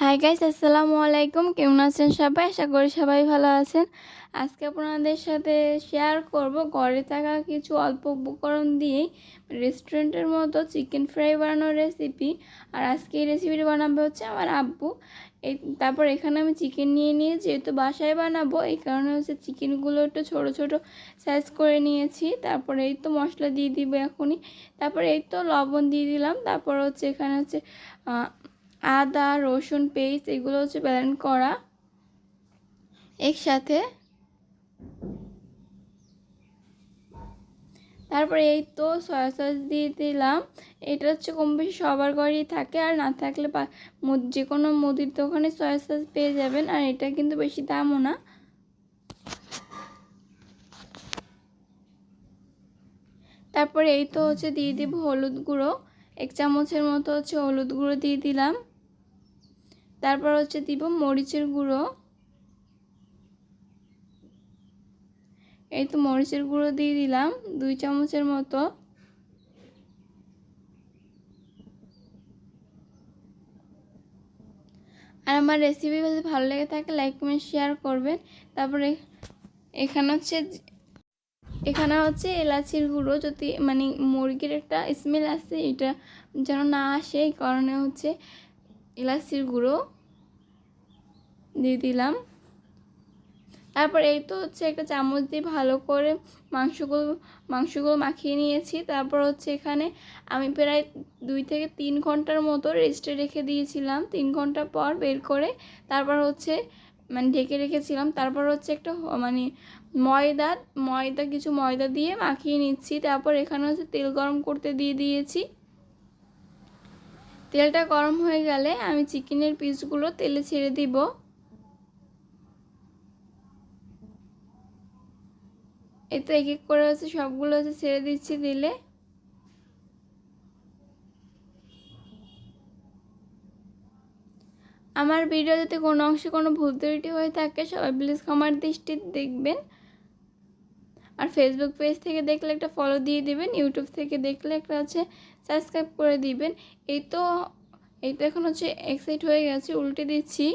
Hi guys আসসালামু আলাইকুম কেমন আছেন সবাই? আশা করি সবাই ভালো আছেন। আজকে আপনাদের সাথে শেয়ার করব ঘরে থাকা কিছু অল্প উপকরণ দিয়েই। রেস্টুরেন্টের মতো চিকেন ফ্রাই বানানোর রেসিপি আর আজকে এই রেসিপিটি বানাবে হচ্ছে আমার আব্বু। এই তারপর এখানে আমি চিকেন নিয়ে নিয়ে যেহেতু বাসায় বানাবো, এই কারণে হচ্ছে চিকেনগুলো একটু ছোটো ছোটো সাইজ করে নিয়েছি। তারপরে এই তো মশলা দিয়ে দিব এখনই। তারপরে এই তো লবণ দিয়ে দিলাম। তারপর হচ্ছে এখানে হচ্ছে আদা, রসুন, পেস্ট, এগুলো হচ্ছে ব্যালেন্ড করা। একসাথে। তারপরে এই তো সয়া সস দিয়ে দিলাম। এটা হচ্ছে কম বেশি সবার ঘরেই থাকে, আর না থাকলে যে কোনো মুদির দোকানে সয়া সস পেয়ে যাবেন, আর এটা কিন্তু বেশি দামও না। তারপরে এই তো হচ্ছে দিয়ে দিব হলুদ গুঁড়ো। এক চামচের মতো হচ্ছে হলুদ গুঁড়ো দিয়ে দিলাম। তারপর হচ্ছে দিব মরিচের গুঁড়ো। এই তো মরিচের গুঁড়ো দিয়ে দিলাম, দুই চামচের মতো। আর আমার রেসিপি যদি ভালো লেগে থাকে লাইক কমেন্ট শেয়ার করবেন। তারপরে এখানে হচ্ছে এখানে হচ্ছে এলাচির গুঁড়ো। যদি মানে মুরগির একটা স্মেল আসে, এটা যেন না আসে, এই কারণে হচ্ছে এলাচির গুঁড়ো দিয়ে দিলাম। তারপর এই তো হচ্ছে একটা চামচ দিয়ে ভালো করে মাংসগুলো মাংসগুলো মাখিয়ে নিয়েছি। তারপর হচ্ছে এখানে আমি প্রায় দুই থেকে তিন ঘণ্টার মতো রেস্টে রেখে দিয়েছিলাম। তিন ঘণ্টা পর বের করে তারপর হচ্ছে মানে ঢেকে রেখেছিলাম। তারপর হচ্ছে একটা মানে ময়দা ময়দা, কিছু ময়দা দিয়ে মাখিয়ে নিচ্ছি। তারপর এখানে হচ্ছে তেল গরম করতে দিয়ে দিয়েছি। তেলটা গরম হয়ে গেলে আমি চিকেনের পিসগুলো তেলে ছেড়ে দিব। এই তো এক এক করে হচ্ছে সবগুলো হচ্ছে ছেড়ে দিচ্ছি দিলে আমার ভিডিও যদি কোনো অংশে কোনো ভুল ত্রুটি হয়ে থাকে, সবাই প্লিজ ক্ষমার দৃষ্টি দেখবেন। আর ফেসবুক পেজ থেকে দেখলে একটা ফলো দিয়ে দিবেন ইউটিউব থেকে দেখলে একটা হচ্ছে সাবস্ক্রাইব করে দিবেন। এই তো এই তো এখন হচ্ছে এক্সাইট হয়ে গেছে, উল্টে দিচ্ছি।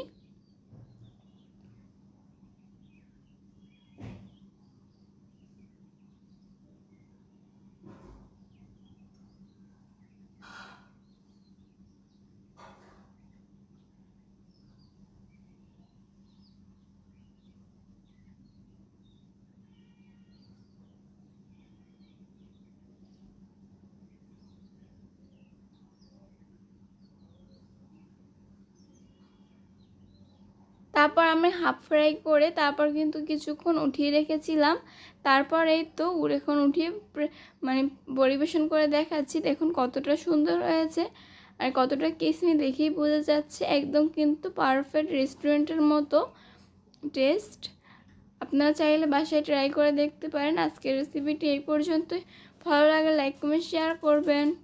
তারপর আমি হাফ ফ্রাই করে তারপর কিন্তু কিছুক্ষণ উঠিয়ে রেখেছিলাম। তারপর এই তো এখন উঠিয়ে মানে পরিবেশন করে দেখাচ্ছি। দেখুন কতটা সুন্দর হয়েছে আর কতটা কিসমি দেখেই বোঝা যাচ্ছে। একদম কিন্তু পারফেক্ট রেস্টুরেন্টের মতো টেস্ট আপনারা চাইলে বাসায় ট্রাই করে দেখতে পারেন। আজকের রেসিপিটি এই পর্যন্তই। ভালো লাগলে লাইক কমেন্ট শেয়ার করবেন।